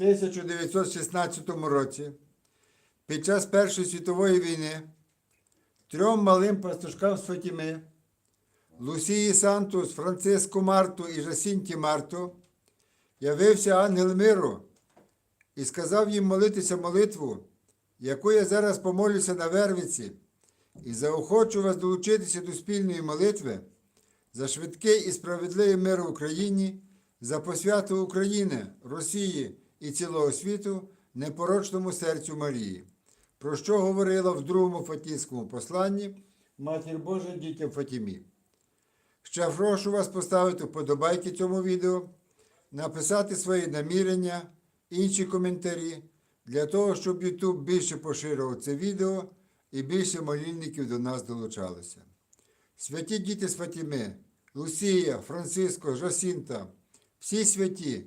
1916 році під час Першої світової війни трьом малим пастушкам з Фатіми Лусії Сантус, Франциску Марту і Жасінті Марту явився ангел миру і сказав їм молитися молитву, яку я зараз помолюся на Вервиці, і заохочу вас долучитися до спільної молитви за швидкий і справедливий мир в Україні, за посвяту України, Росії і цілого світу непорочному серцю Марії, про що говорила в другому Фатійському посланні Матір Божа дітям Фатімі. Ще прошу вас поставити вподобайки цьому відео, написати свої намірення, інші коментарі, для того, щоб YouTube більше поширював це відео і більше молільників до нас долучалося. Святі діти з Фатіми, Лусія, Франциско, Жосінта, всі святі,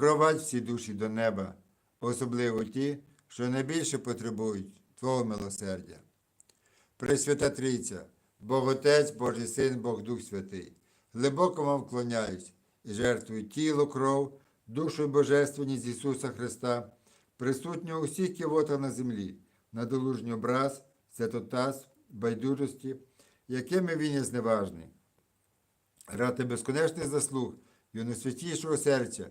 провадь всі душі до неба, особливо ті, що найбільше потребують Твого милосердя. Пресвята Трійця, Бог Отець, Божий Син, Бог Дух Святий, глибоко вам вклоняюсь і жертвую тіло, кров, душу і божественність Ісуса Христа, присутнього у всіх кивотах на землі, на долужній образ, святотаз, байдужості, якими він є зневажний. Ради безконечних заслуг юносвятішого серця